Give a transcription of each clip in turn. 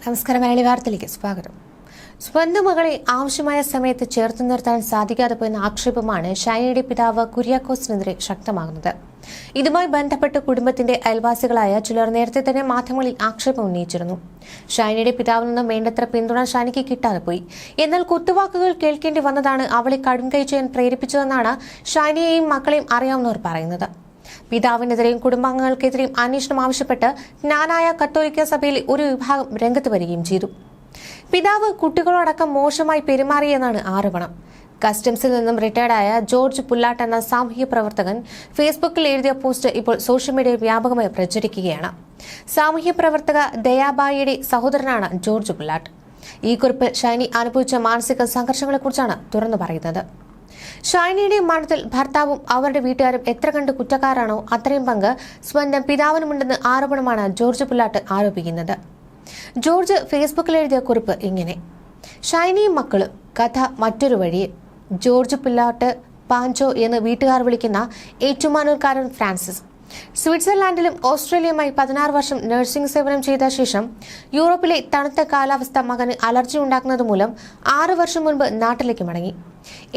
നമസ്കാരം മലയാളി വാർത്തയിലേക്ക് സ്വാഗതം. സ്വന്തം മകളെ ആവശ്യമായ സമയത്ത് ചേർത്ത് നിർത്താൻ സാധിക്കാതെ പോയെന്ന ആക്ഷേപമാണ് ഷൈനയുടെ പിതാവ് കുര്യാക്കോസിനെതിരെ ശക്തമാകുന്നത്. ഇതുമായി ബന്ധപ്പെട്ട് കുടുംബത്തിന്റെ അയൽവാസികളായ ചിലർ നേരത്തെ തന്നെ മാധ്യമങ്ങളിൽ ആക്ഷേപം ഉന്നയിച്ചിരുന്നു. ഷൈനയുടെ പിതാവിൽ നിന്നും വേണ്ടത്ര പിന്തുണ ഷാനിക്ക് കിട്ടാതെ പോയി. എന്നാൽ കുത്തുവാക്കുകൾ കേൾക്കേണ്ടി വന്നതാണ് അവളെ കടുംകൈ ചെയ്യാൻ പ്രേരിപ്പിച്ചതെന്നാണ് ഷൈനയെയും മക്കളെയും അറിയാവുന്നവർ പറയുന്നത്. പിതാവിനെതിരെയും കുടുംബാംഗങ്ങൾക്കെതിരെയും അന്വേഷണം ആവശ്യപ്പെട്ട് ജ്ഞാനായ കത്തോലിക്ക സഭയിലെ ഒരു വിഭാഗം രംഗത്ത് വരികയും ചെയ്തു. പിതാവ് കുട്ടികളോടക്കം മോശമായി പെരുമാറിയെന്നാണ് ആരോപണം. കസ്റ്റംസിൽ നിന്നും റിട്ടയർഡായ ജോർജ് പുല്ലാട്ട് എന്ന സാമൂഹ്യ പ്രവർത്തകൻ ഫേസ്ബുക്കിൽ എഴുതിയ പോസ്റ്റ് ഇപ്പോൾ സോഷ്യൽ മീഡിയയിൽ വ്യാപകമായി പ്രചരിക്കുകയാണ്. സാമൂഹ്യ പ്രവർത്തക ദയാബായിയുടെ സഹോദരനാണ് ജോർജ് പുല്ലാട്ട്. ഈ കുറിപ്പ് ഷൈനി അനുഭവിച്ച മാനസിക സംഘർഷങ്ങളെക്കുറിച്ചാണ് തുറന്നു പറയുന്നത്. ഷൈനിയുടെ മരണത്തിൽ ഭർത്താവും അവരുടെ വീട്ടുകാരും എത്ര കണ്ട് കുറ്റക്കാരാണോ അത്രയും പങ്ക് സ്വന്തം പിതാവിനുമുണ്ടെന്ന് ആരോപണമാണ് ജോർജ് പുല്ലാട്ട് ആരോപിക്കുന്നത്. ജോർജ് ഫേസ്ബുക്കിൽ എഴുതിയ കുറിപ്പ് ഇങ്ങനെ. ഷൈനിയും മക്കളും കഥ മറ്റൊരു വഴി ജോർജ് പുല്ലാട്ട് പാഞ്ചോ എന്ന് വീട്ടുകാർ വിളിക്കുന്ന ഏറ്റുമാനൂർക്കാരൻ ഫ്രാൻസിസ്. സ്വിറ്റ്സർലാൻഡിലും ഓസ്ട്രേലിയയുമായി പതിനാറ് വർഷം നഴ്സിംഗ് സേവനം ചെയ്ത ശേഷം യൂറോപ്പിലെ തണുത്ത കാലാവസ്ഥ മകന് അലർജി ഉണ്ടാക്കുന്നത് മൂലം ആറ് വർഷം മുൻപ് നാട്ടിലേക്ക് മടങ്ങി.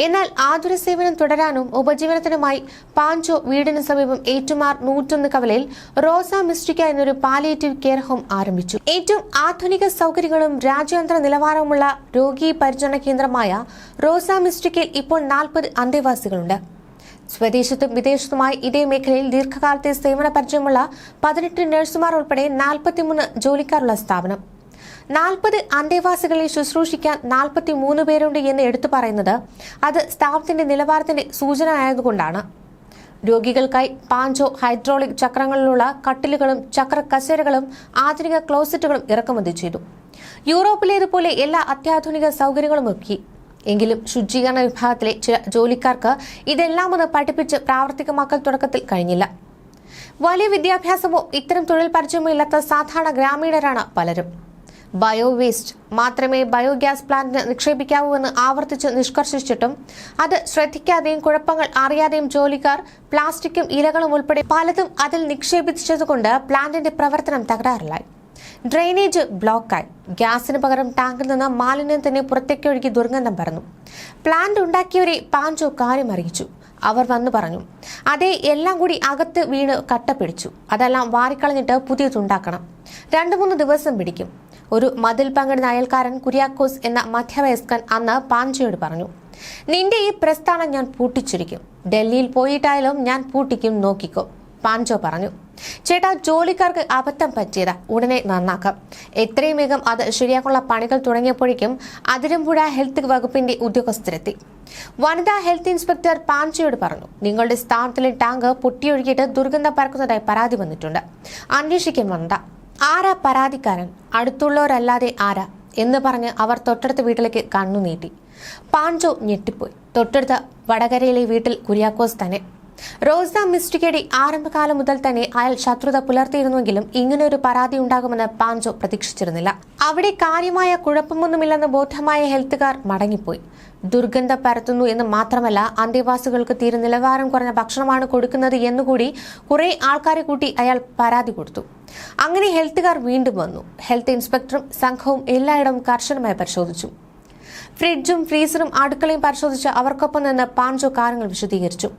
എന്നാൽ ആതുര സേവനം തുടരാനും ഉപജീവനത്തിനുമായി പാഞ്ചോ വീടിന് സമീപം ഏറ്റുമാർ നൂറ്റൊന്ന് കവലയിൽ റോസ മിസ്റ്റിക്ക എന്നൊരു പാലിയേറ്റീവ് കെയർ ഹോം ആരംഭിച്ചു. ഏറ്റവും ആധുനിക സൗകര്യങ്ങളും രാജ്യാന്തര നിലവാരവുമുള്ള രോഗി പരിചരണ കേന്ദ്രമായ റോസ മിസ്റ്റിക്കയിൽ ഇപ്പോൾ നാൽപ്പത് അന്തേവാസികളുണ്ട്. സ്വദേശത്തും വിദേശത്തുമായി ഇതേ മേഖലയിൽ ദീർഘകാലത്തെ സേവന പരിചയമുള്ള പതിനെട്ട് നഴ്സുമാർ ഉൾപ്പെടെ നാൽപ്പത്തിമൂന്ന് ജോലിക്കാരുള്ള സ്ഥാപനം. നാൽപ്പത് അന്തേവാസികളെ ശുശ്രൂഷിക്കാൻ നാൽപ്പത്തി മൂന്ന് പേരുണ്ട് എന്ന് എടുത്തു പറയുന്നത് അത് സ്ഥാപനത്തിന്റെ നിലവാരത്തിന്റെ സൂചന ആയതുകൊണ്ടാണ് രോഗികൾക്കായി പാഞ്ചോ ഹൈഡ്രോളിക് ചക്രങ്ങളിലുള്ള കട്ടിലുകളും ചക്ര കസേരകളും ആധുനിക ക്ലോസറ്റുകളും ഇറക്കുമതി ചെയ്തു. യൂറോപ്പിലേതുപോലെ എല്ലാ അത്യാധുനിക സൗകര്യങ്ങളും ഒരുക്കി. എങ്കിലും ശുചീകരണ വിഭാഗത്തിലെ ചില ജോലിക്കാർക്ക് ഇതെല്ലാം ഒന്ന് പഠിപ്പിച്ച് പ്രാവർത്തികമാക്കൽ തുടക്കത്തിൽ കഴിഞ്ഞില്ല. വലിയ വിദ്യാഭ്യാസമോ ഇത്തരം തൊഴിൽ പരിചയമോ ഇല്ലാത്ത സാധാരണ ഗ്രാമീണരാണ് പലരും. ബയോ വേസ്റ്റ് മാത്രമേ ബയോഗ്യാസ് പ്ലാന്റിന് നിക്ഷേപിക്കാവൂ എന്ന് ആവർത്തിച്ച് നിഷ്കർഷിച്ചിട്ടും അത് ശ്രദ്ധിക്കാതെയും കുഴപ്പങ്ങൾ അറിയാതെയും ജോലിക്കാർ പ്ലാസ്റ്റിക്കും ഇലകളും ഉൾപ്പെടെ പലതും അതിൽ നിക്ഷേപിച്ചതുകൊണ്ട് പ്ലാന്റിന്റെ പ്രവർത്തനം തകരാറിലായി. ഡ്രെയിനേജ് ബ്ലോക്കായി. ഗ്യാസിന് പകരം ടാങ്കിൽ നിന്ന് മാലിന്യം തന്നെ പുറത്തേക്കൊഴുകി ദുർഗന്ധം പരന്നു. പ്ലാന്റ് ഉണ്ടാക്കിയവരെ പാഞ്ചോ കാര്യം അറിയിച്ചു. അവർ വന്നു പറഞ്ഞു അതേ എല്ലാം കൂടി അകത്ത് വീണ് കട്ട പിടിച്ചു. അതെല്ലാം വാരിക്കളഞ്ഞിട്ട് പുതിയതുണ്ടാക്കണം. രണ്ടു മൂന്ന് ദിവസം പിടിക്കും. ഒരു മതിൽ പങ്കിടുന്ന അയൽക്കാരൻ കുര്യാക്കോസ് എന്ന മധ്യവയസ്കൻ അന്ന് പാഞ്ചയോട് പറഞ്ഞു നിന്റെ ഈ പ്രസ്ഥാനം ഞാൻ പൂട്ടിച്ചിരിക്കും. ഡൽഹിയിൽ പോയിട്ടായാലും ഞാൻ പൂട്ടിക്കും നോക്കിക്കോ. പാഞ്ചോ പറഞ്ഞു ചേട്ടാ ജോലിക്കാർക്ക് അബദ്ധം പറ്റിയതാ. ഉടനെ നന്നാക്കാം. എത്രയും വേഗം അത് ശരിയാക്കുള്ള പണികൾ തുടങ്ങിയപ്പോഴേക്കും അതിരമ്പുഴ ഹെൽത്ത് വകുപ്പിന്റെ ഉദ്യോഗസ്ഥരെത്തി. വനിതാ ഹെൽത്ത് ഇൻസ്പെക്ടർ പാഞ്ചയോട് പറഞ്ഞു നിങ്ങളുടെ സ്ഥാനത്തിലെ ടാങ്ക് പൊട്ടിയൊഴുകിയിട്ട് ദുർഗന്ധം പരക്കുന്നതായി പരാതി വന്നിട്ടുണ്ട്. അന്വേഷിക്കാൻ വന്നതാ. ആരാ പരാതിക്കാരൻ? അടുത്തുള്ളവരല്ലാതെ ആരാ? എന്ന് പറഞ്ഞ് അവർ തൊട്ടടുത്ത വീട്ടിലേക്ക് കണ്ണു നീട്ടി പാഞ്ചോ ഞെട്ടിപ്പോയി. തൊട്ടടുത്ത വടകരയിലെ വീട്ടിൽ കുര്യാക്കോസ് തന്നെ റോസ മിസ്റ്റിക്കയുടെ ആരംഭകാലം മുതൽ തന്നെ അയാൾ ശത്രുത പുലർത്തിയിരുന്നുവെങ്കിലും ഇങ്ങനൊരു പരാതി ഉണ്ടാകുമെന്ന് പാഞ്ചോ പ്രതീക്ഷിച്ചിരുന്നില്ല. അവിടെ കാര്യമായ കുഴപ്പമൊന്നുമില്ലെന്ന് ബോധമായ ഹെൽത്തുകാർ മടങ്ങിപ്പോയി. ദുർഗന്ധം പരത്തുന്നു എന്ന് മാത്രമല്ല അന്തേവാസികൾക്ക് തീരെ നിലവാരം കുറഞ്ഞ ഭക്ഷണമാണ് കൊടുക്കുന്നത് എന്നുകൂടി കുറെ ആൾക്കാരെ കൂട്ടി അയാൾ പരാതി കൊടുത്തു. അങ്ങനെ ഹെൽത്തുകാർ വീണ്ടും വന്നു. ഹെൽത്ത് ഇൻസ്പെക്ടറും സംഘവും എല്ലായിടവും കർശനമായി പരിശോധിച്ചു. ഫ്രിഡ്ജും ഫ്രീസറും അടുക്കളയും പരിശോധിച്ച് അവർക്കൊപ്പം നിന്ന് പാഞ്ചോ കാര്യങ്ങൾ വിശദീകരിച്ചു.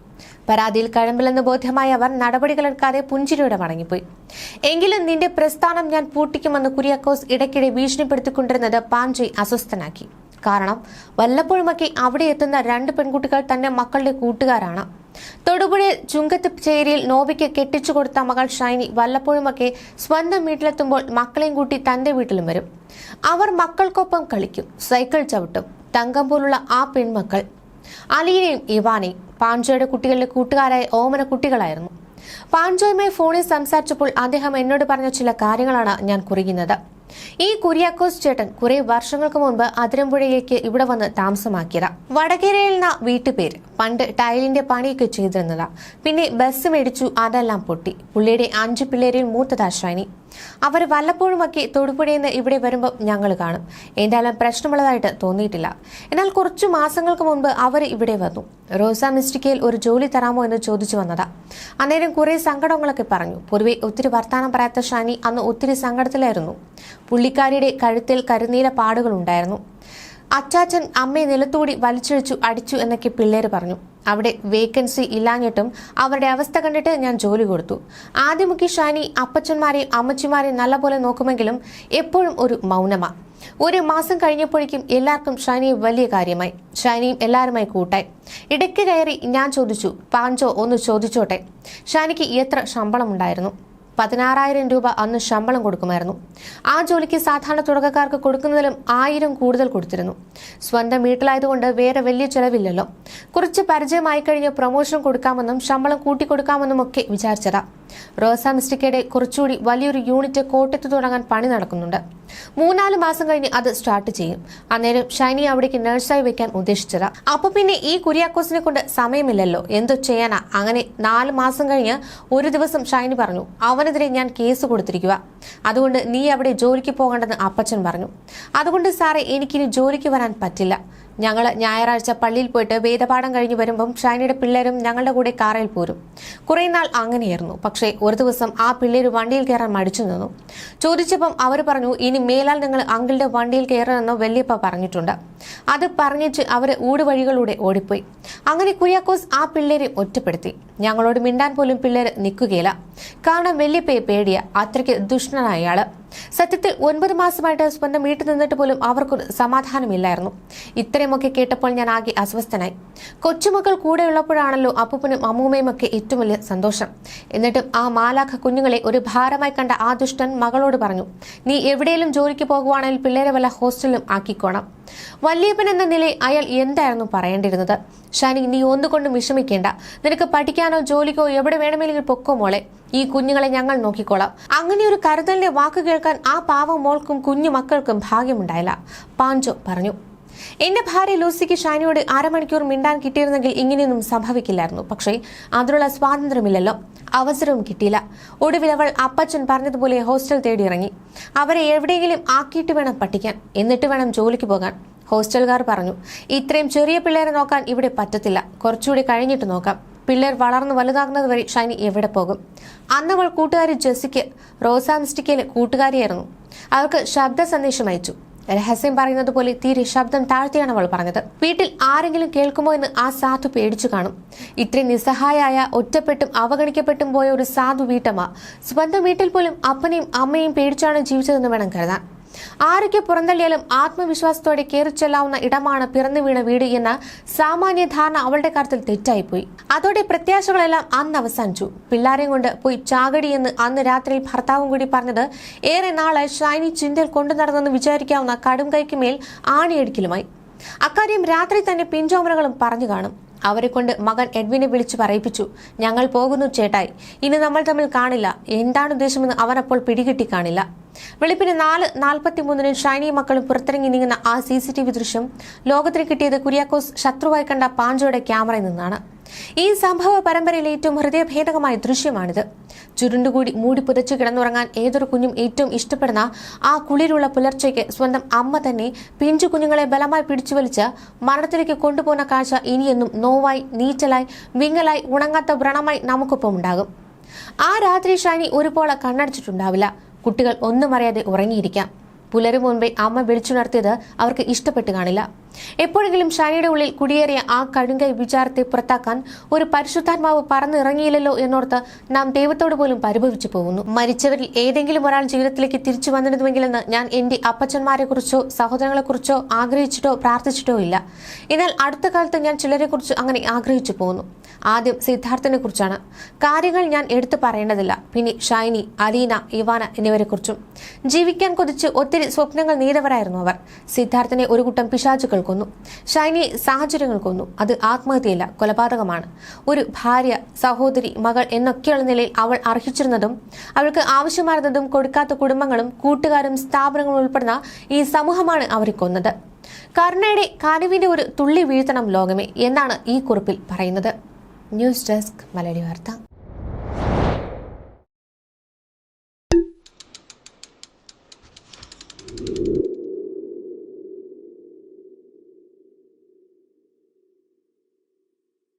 പരാതിയിൽ കഴമ്പില്ലെന്ന് ബോധ്യമായ അവർ നടപടികളെടുക്കാതെ പുഞ്ചിരിയോടെ മടങ്ങിപ്പോയി. എങ്കിലും നിന്റെ പ്രസ്ഥാനം ഞാൻ പൂട്ടിക്കുമെന്ന് കുര്യാക്കോസ് ഇടയ്ക്കിടെ ഭീഷണിപ്പെടുത്തിക്കൊണ്ടിരുന്നത് പാഞ്ചോയ് അസ്വസ്ഥനാക്കി. കാരണം വല്ലപ്പോഴുമൊക്കെ അവിടെ എത്തുന്ന രണ്ട് പെൺകുട്ടികൾ തന്റെ മക്കളുടെ കൂട്ടുകാരാണ്. തൊടുപുഴയിൽ ചുങ്കത്ത് ചേരിയിൽ നോബിക്ക് കെട്ടിച്ചു കൊടുത്ത മകൾ ഷൈനി വല്ലപ്പോഴുമൊക്കെ സ്വന്തം വീട്ടിലെത്തുമ്പോൾ മക്കളെയും കൂട്ടി തന്റെ വീട്ടിലും വരും. അവർ മക്കൾക്കൊപ്പം കളിക്കും സൈക്കിൾ ചവിട്ടും തങ്കം പോലുള്ള ആ പെൺമക്കൾ അലീനയും ഇവാനയും പാഞ്ചോയുടെ കുട്ടികളുടെ കൂട്ടുകാരായ ഓമന കുട്ടികളായിരുന്നു. പാഞ്ചോയുമായി ഫോണിൽ സംസാരിച്ചപ്പോൾ അദ്ദേഹം എന്നോട് പറഞ്ഞ ചില കാര്യങ്ങളാണ് ഞാൻ കുറിയുന്നത് ഈ കുര്യാക്കോസ് ചേട്ടൻ കുറെ വർഷങ്ങൾക്ക് മുൻപ് അതിരമ്പുഴയിലേക്ക് ഇവിടെ വന്ന് താമസമാക്കിയതാ. വടകരയിൽ നിന്ന വീട്ടുപേര് പണ്ട് ടൈലിന്റെ പണിയൊക്കെ ചെയ്തിരുന്നതാ. പിന്നെ ബസ് മേടിച്ചു അതെല്ലാം പൊട്ടി. പുള്ളിയുടെ അഞ്ചു പിള്ളേരിൽ മൂത്തതാ അവർ വല്ലപ്പോഴുമൊക്കെ തൊടുപുഴയിൽ നിന്ന് ഇവിടെ വരുമ്പോൾ ഞങ്ങൾ കാണും. എന്തായാലും പ്രശ്നമുള്ളതായിട്ട് തോന്നിയിട്ടില്ല. എന്നാൽ കുറച്ചു മാസങ്ങൾക്ക് മുൻപ് അവർ ഇവിടെ വന്നു. റോസ മിസ്റ്റിക്കയിൽ ഒരു ജോലി തരാമോ എന്ന് ചോദിച്ചു വന്നതാ. അന്നേരം കുറെ സങ്കടങ്ങളൊക്കെ പറഞ്ഞു. പൊതുവെ ഒത്തിരി വർത്താനം പറയാത്ത ഷാനി അന്ന് ഒത്തിരി സങ്കടത്തിലായിരുന്നു. പുള്ളിക്കാരിയുടെ കഴുത്തിൽ കരുനീല പാടുകളുണ്ടായിരുന്നു. അച്ചാച്ചൻ അമ്മയെ നിലത്തൂടി വലിച്ചിഴച്ചു അടിച്ചു എന്നൊക്കെ പിള്ളേർ പറഞ്ഞു. അവിടെ വേക്കൻസി ഇല്ലാഞ്ഞിട്ടും അവരുടെ അവസ്ഥ കണ്ടിട്ട് ഞാൻ ജോലി കൊടുത്തു. ആദ്യമൊക്കെ ഷാനി അപ്പച്ചന്മാരെയും അമ്മച്ചിമാരെയും നല്ലപോലെ നോക്കുമെങ്കിലും എപ്പോഴും ഒരു മൗനമാ. ഒരു മാസം കഴിഞ്ഞപ്പോഴേക്കും എല്ലാവർക്കും ഷാനിയെ വലിയ കാര്യമായി. ഷാനിയും എല്ലാവരുമായി കൂട്ടായി. ഇടയ്ക്ക് കയറി ഞാൻ ചോദിച്ചു പാഞ്ചോ ഒന്ന് ചോദിച്ചോട്ടെ? ഷാനിക്ക് എത്ര ശമ്പളമുണ്ടായിരുന്നു? പതിനാറായിരം രൂപ അന്ന് ശമ്പളം കൊടുക്കുമായിരുന്നു. ആ ജോലിക്ക് സാധാരണ തുടക്കക്കാർക്ക് കൊടുക്കുന്നതിലും ആയിരം കൂടുതൽ കൊടുത്തിരുന്നു. സ്വന്തം വീട്ടിലായതുകൊണ്ട് വേറെ വലിയ ചെലവില്ലല്ലോ. കുറച്ച് പരിചയമായി കഴിഞ്ഞ് പ്രൊമോഷൻ കൊടുക്കാമെന്നും ശമ്പളം കൂട്ടിക്കൊടുക്കാമെന്നും ഒക്കെ വിചാരിച്ചതാ. റോസ മിസ്റ്റിക്കയുടെ കുറച്ചുകൂടി വലിയൊരു യൂണിറ്റ് കോട്ടയത്ത് തുടങ്ങാൻ പണി നടക്കുന്നുണ്ട്. മൂന്നാൽ മാസം കഴിഞ്ഞ് അത് സ്റ്റാർട്ട് ചെയ്യും. അന്നേരം ഷൈനി അവിടേക്ക് നഴ്സായി വെക്കാൻ ഉദ്ദേശിച്ചതാ. അപ്പൊ പിന്നെ ഈ കുര്യാക്കോസിനെ കൊണ്ട് സമയമില്ലല്ലോ. എന്തോ ചെയ്യാനാ? അങ്ങനെ നാല് മാസം കഴിഞ്ഞ് ഒരു ദിവസം ഷൈനി പറഞ്ഞു അവനെതിരെ ഞാൻ കേസ് കൊടുത്തിരിക്കുക അതുകൊണ്ട് നീ അവിടെ ജോലിക്ക് പോകേണ്ടെന്ന് അപ്പച്ചൻ പറഞ്ഞു. അതുകൊണ്ട് സാറേ എനിക്കിനി ജോലിക്ക് വരാൻ പറ്റില്ല. ഞങ്ങൾ ഞായറാഴ്ച പള്ളിയിൽ പോയിട്ട് വേദപാഠം കഴിഞ്ഞ് വരുമ്പം ഷൈനയുടെ പിള്ളേരും ഞങ്ങളുടെ കൂടെ കാറിൽ പോരും. കുറേ നാൾ അങ്ങനെയായിരുന്നു. പക്ഷേ ഒരു ദിവസം ആ പിള്ളേർ വണ്ടിയിൽ കയറാൻ മടിച്ചു നിന്നു. ചോദിച്ചപ്പം അവർ പറഞ്ഞു ഇനി മേലാൽ നിങ്ങൾ അങ്കിളുടെ വണ്ടിയിൽ കയറണമെന്ന് വല്യപ്പ പറഞ്ഞിട്ടുണ്ട്. അത് പറഞ്ഞിട്ട് അവർ ഊടുവഴികളിലൂടെ ഓടിപ്പോയി. അങ്ങനെ കുര്യാക്കോസ് ആ പിള്ളേരെ ഒറ്റപ്പെടുത്തി. ഞങ്ങളോട് മിണ്ടാൻ പോലും പിള്ളേർ നിൽക്കുകയില്ല. കാരണം വല്യപ്പയെ പേടിയ അത്രയ്ക്ക് ദുഷ്ണനായ ആൾ. സത്യത്തിൽ ഒൻപത് മാസമായിട്ട് സ്വന്തം വീട്ടിൽ നിന്നിട്ട് പോലും അവർക്കൊരു സമാധാനമില്ലായിരുന്നു. ഇത്രയുമൊക്കെ കേട്ടപ്പോൾ ഞാൻ ആകെ അസ്വസ്ഥനായി. കൊച്ചുമക്കൾ കൂടെയുള്ളപ്പോഴാണല്ലോ അപ്പൂപ്പനും അമ്മൂമ്മയും ഒക്കെ ഏറ്റവും വലിയ സന്തോഷം. എന്നിട്ടും ആ മാലാഖ കുഞ്ഞുങ്ങളെ ഒരു ഭാരമായി കണ്ട ആ ദുഷ്ടൻ മകളോട് പറഞ്ഞു നീ എവിടെയെങ്കിലും ജോലിക്ക് പോകുവാണെങ്കിൽ പിള്ളേരെ വല്ല ഹോസ്റ്റലിലും ആക്കിക്കോണം. വല്യപ്പൻ എന്ന നിലയിൽ അയാൾ എന്തായിരുന്നു പറയേണ്ടിരുന്നത് ഷാനി നീ ഒന്നുകൊണ്ടും വിഷമിക്കേണ്ട. നിനക്ക് പഠിക്കാനോ ജോലിക്കോ എവിടെ വേണമെങ്കിലും പൊക്കോ മോളെ. ഈ കുഞ്ഞുങ്ങളെ ഞങ്ങൾ നോക്കിക്കോളാം. അങ്ങനെ ഒരു കരുതലിന്റെ വാക്ക് കേൾക്കാൻ ആ പാവം മോൾക്കും കുഞ്ഞു മക്കൾക്കും ഭാഗ്യമുണ്ടായില്ല. പാഞ്ചോ പറഞ്ഞു എന്റെ ഭാര്യ ലൂസിക്ക് ഷാനിയോട് അരമണിക്കൂർ മിണ്ടാൻ കിട്ടിയിരുന്നെങ്കിൽ ഇങ്ങനെയൊന്നും സംഭവിക്കില്ലായിരുന്നു. പക്ഷേ അതിനുള്ള സ്വാതന്ത്ര്യമില്ലല്ലോ. അവസരവും കിട്ടിയില്ല. ഒടുവിൽ അവൾ അപ്പച്ചൻ പറഞ്ഞതുപോലെ ഹോസ്റ്റൽ തേടി ഇറങ്ങി അവരെ എവിടെയെങ്കിലും ആക്കിയിട്ട് വേണം പഠിക്കാൻ എന്നിട്ട് വേണം ജോലിക്ക് പോകാൻ. ഹോസ്റ്റലുകാർ പറഞ്ഞു ഇത്രയും ചെറിയ പിള്ളേരെ നോക്കാൻ ഇവിടെ പറ്റത്തില്ല. കുറച്ചുകൂടി കഴിഞ്ഞിട്ട് നോക്കാം. പിള്ളേർ വളർന്ന് വലുതാകുന്നത് വരെ ഷൈനി എവിടെ പോകും? അന്നവൾ കൂട്ടുകാരി ജെസ്സിക്ക് റോസാമിസ്റ്റിക്കയിലെ കൂട്ടുകാരിയായിരുന്നു. അവർക്ക് ശബ്ദ സന്ദേശം അയച്ചു. രഹസ്യം പറയുന്നത് പോലെ തീരെ ശബ്ദം താഴ്ത്തിയാണ് അവൾ പറഞ്ഞത്. വീട്ടിൽ ആരെങ്കിലും കേൾക്കുമോ എന്ന് ആ സാധു പേടിച്ചു കാണും. ഇത്രയും നിസ്സഹായായ ഒറ്റപ്പെട്ടും അവഗണിക്കപ്പെട്ടും പോയ ഒരു സാധു വീട്ടമ്മ സ്വന്തം വീട്ടിൽ പോലും അപ്പനെയും അമ്മയും പേടിച്ചാണ് ജീവിച്ചതെന്ന് വേണം കരുതാൻ. ആരൊക്കെ പുറന്തള്ളിയാലും ആത്മവിശ്വാസത്തോടെ കയറിച്ചെല്ലാവുന്ന ഇടമാണ് പിറന്നു വീണ വീട് എന്ന സാമാന്യ ധാരണ അവളുടെ കാര്യത്തിൽ തെറ്റായിപ്പോയി. അതോടെ പ്രത്യാശകളെല്ലാം അന്ന് അവസാനിച്ചു. പിള്ളാരെയും കൊണ്ട് പോയി ചാകടി എന്ന് അന്ന് രാത്രിയിൽ ഭർത്താവും കൂടി പറഞ്ഞത് ഏറെ നാളെ ഷൈനി ചിന്തയിൽ കൊണ്ടു നടന്നെന്ന് വിചാരിക്കാവുന്ന കടും കൈക്ക് മേൽ ആണിയടിക്കലുമായി. അക്കാര്യം രാത്രി തന്നെ പിഞ്ചോമനകളും പറഞ്ഞു കാണും. അവരെ കൊണ്ട് മകൻ എഡ്വിനെ വിളിച്ചു പറയിപ്പിച്ചു ഞങ്ങൾ പോകുന്നു ചേട്ടായി ഇനി നമ്മൾ തമ്മിൽ കാണില്ല എന്താണ് ഉദ്ദേശമെന്ന് അവൻ അപ്പോൾ പിടികിട്ടി കാണില്ല. വെളുപ്പിന് നാല് നാൽപ്പത്തി മൂന്നിന് ഷൈനി മക്കളും പുറത്തിറങ്ങി നീങ്ങുന്ന ആ സി സി ടി വി ദൃശ്യം ലോകത്തിന് കിട്ടിയത് കുര്യാക്കോസ് ശത്രുവായി കണ്ട പാഞ്ചോയുടെ ക്യാമറയിൽ നിന്നാണ്. ഈ സംഭവ പരമ്പരയിലെ ഏറ്റവും ഹൃദയഭേദകമായ ദൃശ്യമാണിത്. ചുരുണ്ടുകൂടി മൂടി പുതച്ചു കിടന്നുറങ്ങാൻ ഏതൊരു കുഞ്ഞും ഏറ്റവും ഇഷ്ടപ്പെടുന്ന ആ കുളിരുള്ള പുലർച്ചയ്ക്ക് സ്വന്തം അമ്മ തന്നെ പിഞ്ചു കുഞ്ഞുങ്ങളെ ബലമായി പിടിച്ചു വലിച്ച് മരണത്തിലേക്ക് കൊണ്ടുപോകുന്ന കാഴ്ച ഇനിയെന്നും നോവായി നീറ്റലായി വിങ്ങലായി ഉണങ്ങാത്ത വ്രണമായി നമുക്കൊപ്പം ഉണ്ടാകും. ആ രാത്രി ഷാനി ഒരുപോലെ കണ്ണടച്ചിട്ടുണ്ടാവില്ല. കുട്ടികൾ ഒന്നും അറിയാതെ ഉറങ്ങിയിരിക്കാം. പുലരും മുൻപേ അമ്മ വിളിച്ചുണർത്തിയത് അവർക്ക് ഇഷ്ടപ്പെട്ടു കാണില്ല. എപ്പോഴെങ്കിലും ഷൈയുടെ ഉള്ളിൽ കുടിയേറിയ ആ കഴുങ്കൈ വിചാരത്തെ പുറത്താക്കാൻ ഒരു പരിശുദ്ധാത്മാവ് പറന്നിറങ്ങിയില്ലല്ലോ എന്നോർത്ത് നാം ദൈവത്തോട് പോലും പരിഭവിച്ചു പോകുന്നു. മരിച്ചവരിൽ ഏതെങ്കിലും ഒരാൾ ജീവിതത്തിലേക്ക് തിരിച്ചു വന്നിരുന്നുവെങ്കിലെന്ന് ഞാൻ എന്റെ അപ്പച്ചന്മാരെക്കുറിച്ചോ സഹോദരങ്ങളെക്കുറിച്ചോ ആഗ്രഹിച്ചിട്ടോ പ്രാർത്ഥിച്ചിട്ടോ ഇല്ല. എന്നാൽ അടുത്ത കാലത്ത് ഞാൻ ചിലരെക്കുറിച്ച് അങ്ങനെ ആഗ്രഹിച്ചു പോകുന്നു. ആദ്യം സിദ്ധാർത്ഥനെ കുറിച്ചാണ് കാര്യങ്ങൾ ഞാൻ എടുത്തു പറയേണ്ടതില്ല. പിന്നെ ഷൈനി അലീന ഇവാന എന്നിവരെക്കുറിച്ചും. ജീവിക്കാൻ കൊതിച്ച് ഒത്തിരി സ്വപ്നങ്ങൾ നീതവരായിരുന്നു അവർ. സിദ്ധാർത്ഥനെ ഒരു കൂട്ടം പിശാചുകൾ കൊന്നു. ഷൈനിയെ സാഹചര്യങ്ങൾ കൊന്നു. അത് ആത്മഹത്യയല്ല കൊലപാതകമാണ്. ഒരു ഭാര്യ സഹോദരി മകൾ എന്നൊക്കെയുള്ള നിലയിൽ അവൾ അർഹിച്ചിരുന്നതും അവൾക്ക് ആവശ്യമായിരുന്നതും കൊടുക്കാത്ത കുടുംബങ്ങളും കൂട്ടുകാരും സ്ഥാപനങ്ങളും ഉൾപ്പെടുന്ന ഈ സമൂഹമാണ് അവരെ കൊന്നത്. കരുണയുടെ കനുവിന്റെ ഒരു തുള്ളി വീഴ്ത്തണം ലോകമേ എന്നാണ് ഈ കുറിപ്പിൽ പറയുന്നത്. ന്യൂസ് ഡെസ്ക് മലയാളി വാർത്ത.